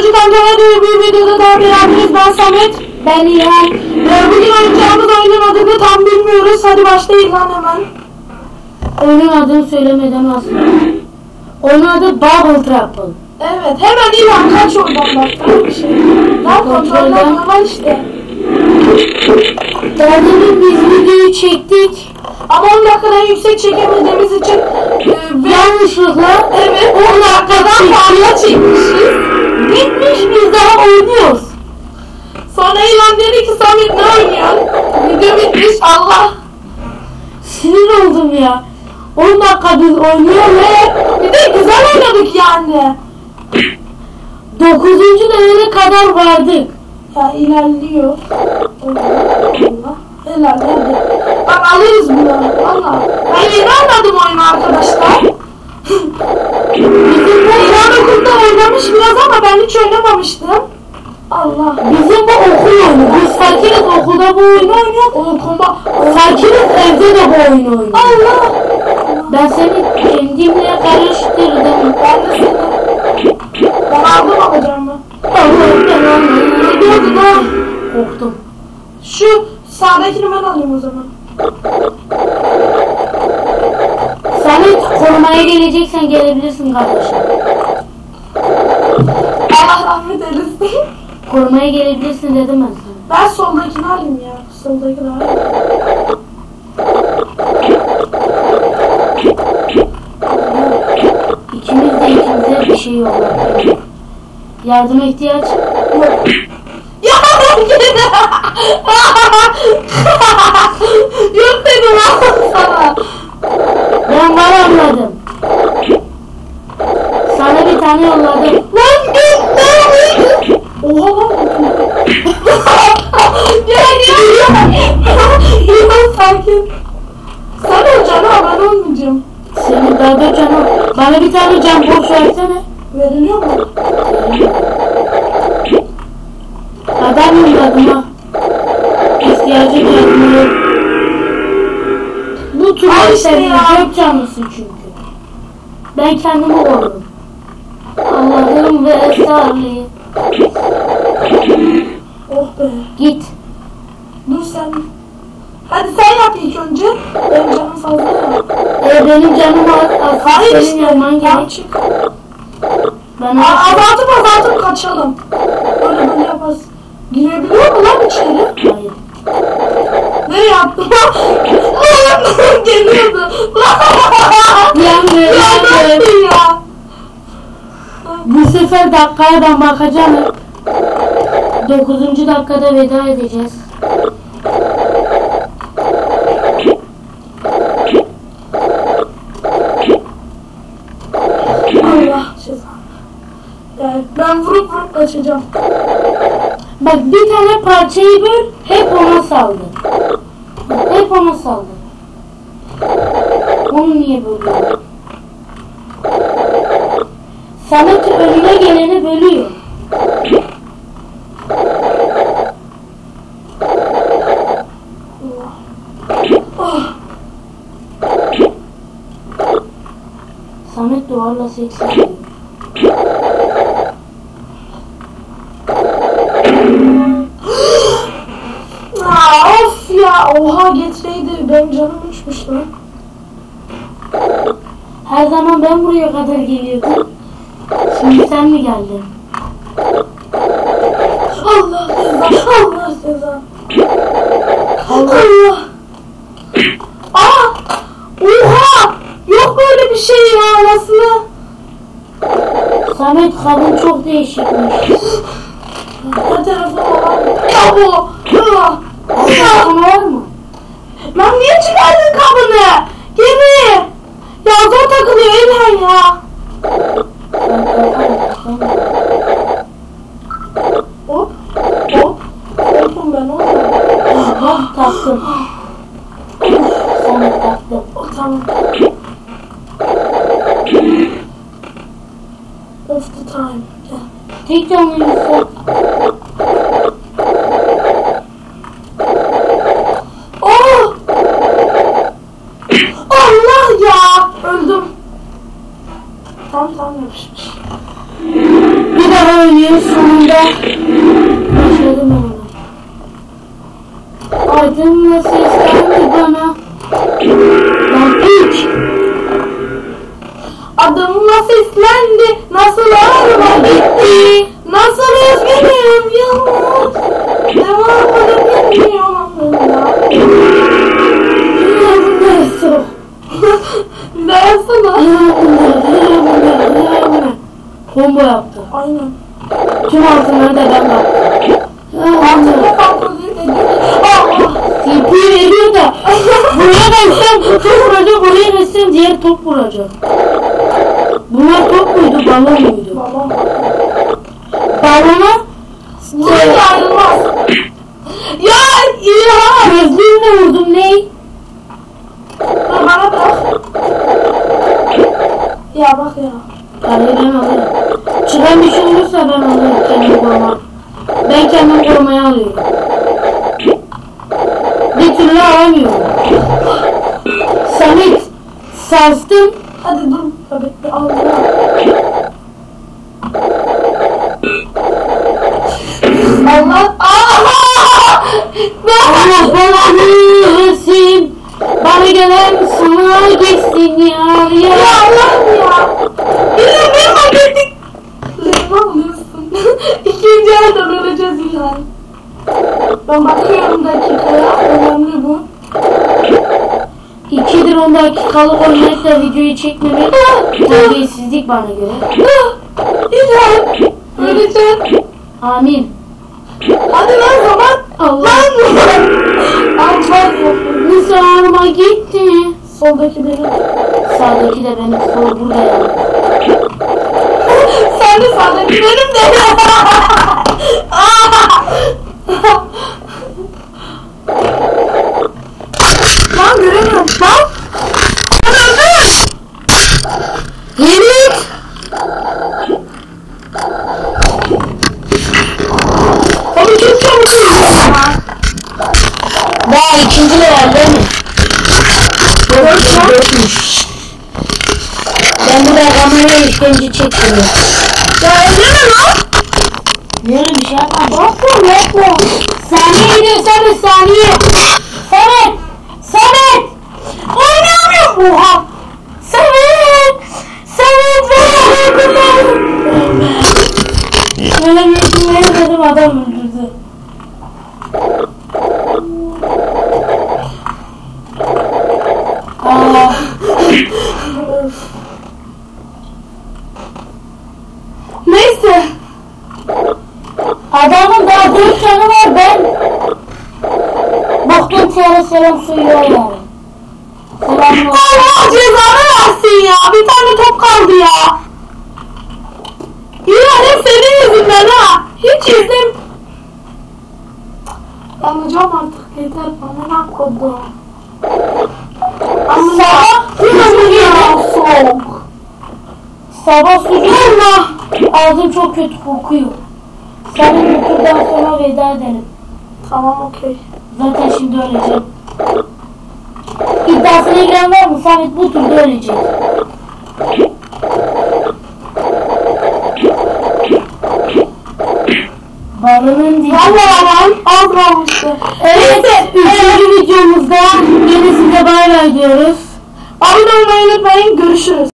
çocuk amcaları bir videoda daha beraberiz. Ben Samet. Ben İlhan. Ee, bugün oynayacağımız oyunun adını tam bilmiyoruz. Hadi başlayın lan hemen. Oyunun adını söylemeden aslında. Oyunun adı Bubble Trouble. Evet hemen İlhan kaç oradan bak. Bir şey. Daha kontrolden normal işte. Daha demin biz videoyu çektik. Ama 10 dakikadan yüksek çekemediğimiz için e, Yanlışlıkla evet 10 dakikadan fazla çekmişiz. Bitmiş biz daha oynuyoruz. Sonra İlhan dedi ki Samet ne oynuyorsun? Video bitmiş Allah. Sinir oldum ya. 10 dakika biz oynuyoruz ve Bir de güzel oynadık yani. 9. levele kadar vardık. Ya ilerliyor. Allah. Helal hadi. Bak alırız bunu. Valla. Ben yeni anladım oyunu arkadaşlar. Bizim bu İlhan okulda oynamış biraz ama ben hiç oynamamıştım. Allah. Bizim bu okul oyunu. Biz fakiriz okulda bu oyunu oynuyoruz. Okuma. Fakiriz evde de bu oyunu oynuyoruz. Allah. Ben seni kendimle karıştırdım. Ben de seni. Ben aldım alacağımı. Allah'ım ben Ne diyordu da? Korktum. Şu sağdakini ben alayım o zaman. Samet korumaya geleceksen gelebilirsin kardeşim. Allah rahmet eylesin. Korumaya gelebilirsin dedim ben sana. Ben soldakini alayım ya. Soldaki daha iyi. İkimiz de ikimize bir şey yok. Yardıma ihtiyaç Yok. Ya. Yok dedim lan sana. Ben var anladım. Sana bir tane yolladım. Lan git. Oha lan. Gel gel gel. Yılan sakin. Sen olacaksın ha ben olmayacağım. Senin daha da canım. Bana bir tane can borç versene. Veriliyor mu? İşte ya. çok canlısın çünkü. Ben kendimi korurum. Allah'ım ve esrarlıyım. Oh be. Git. Dur sen. Hadi sen yap ilk önce. Benim canım fazla ya. E, benim canım az. Hayır Senin işte. yapman gerek. çık. Ben azaltıp azaltıp kaçalım. Böyle böyle yaparız. Girebiliyor mu lan içeri? Hayır. Ne yaptım? Lan geliyordu. Yan böyle Ya? Bu sefer dakikaya ben bakacağım. 9. dakikada veda edeceğiz. Ben vurup vurup kaçacağım. Bak bir tane parçayı böl, hep ona saldır. Hep ona saldır. Onu niye bölüyor? Samet önüne geleni bölüyor. Ah, Samet duvarla seksiliyor. Aa, of ya. Oha getireydi. Benim canım uçmuş lan. Her zaman ben buraya kadar geliyordum. Şimdi sen mi geldin? Allah cezanı. Allah cezanı. Allah. Allah. Aa! Oha! Yok böyle bir şey ya anasını. Samet kadın çok değişikmiş. Her tarafı olan. Ya bu. Ya. Ya. Var mı? Lan niye çıkardın kabını? Geri. Ya zor takılıyor İlhan ya. Ben korkarım. Hop. Hop. Hopum ben oğlum. Ah taktım. Samet taktım. Oh, tamam. Of the time. Gel. Tek canlıysa Oh! Allah ya! Öldüm. Tam tam yapışmış. bir Aa, oynuyor sonunda. Başladım ben ona. Aydınla seslendi bana. Ben hiç. Adımla seslendi. Nasıl araba gitti. Nasıl üzgünüm yalnız. Devamını bilmiyorum aklımda. Neyse. Versene. Combo yaptı. Aynen. Tüm altınları da ben. Allah. TP veriyor da buraya versem top vuracak, buraya versem diğer top vuracak. Bunlar top muydu, balon muydu? Babam. Balona Bu ayrılmaz. Ya İlhan. gözlüğümle vurdum ney? Bana bırak. Ya bak ya. Parayı ben alırım. Çıkan bir şey olursa ben alırım kendimi koruma. Ben kendimi korumaya alıyorum. Bir türlü alamıyorum. Samet, sarstım. Hadi dur. Bekle al. Allah. Aa! Allah belanı versin. Bana gelen sana geçsin ya. Ya ya. Allah'ım ya. İlhan ne hak ettik? Ne alıyorsun? İkinci elden öleceğiz İlhan. Ben bakıyorum dakikaya. Önemli bu. İkidir on dakikalık oynayıp videoyu çekmemek terbiyesizlik bana göre. İlhan. Öleceğim. Amin. Hadi lan zaman. Allah. Lan. Allah yapıyor. Mısırıma gitti. Soldaki benim. Sağdaki de benim sol burada ya. Sen de sağdaki benim de. Lan göremiyorum. Lan. Lan öldüm. Yemin. Abi çok çabuk öldüm ya. Daha ikinci level. Dörtmüş. Ben burada kameraya işkence çekiyorum. Ya elleme lan. Böyle bir şey. Yapma yapma. Saniye gidiyor Samet saniye. Neyse. Adamın daha dört canı var ben. Baktım sana selam söylüyor yani. Selam Allah cezanı versin ya. Bir tane top kaldı ya. İlhan hep senin yüzünden ha. Hiç izlem. Anlayacağım artık. Yeter bana ne kodu. Allah. Yine ya soğuk. Sabah Allah. Ağzım çok kötü kokuyor. Senin bu turdan sonra veda ederim. Tamam okey. Zaten şimdi öleceğim. İddiasına giren var mı? Samet bu turda ölecek. Balının dibi. Vallahi lan az kalmıştı. Evet, üçüncü videomuzda yine size bay bay diyoruz. Abone olmayı unutmayın. Görüşürüz.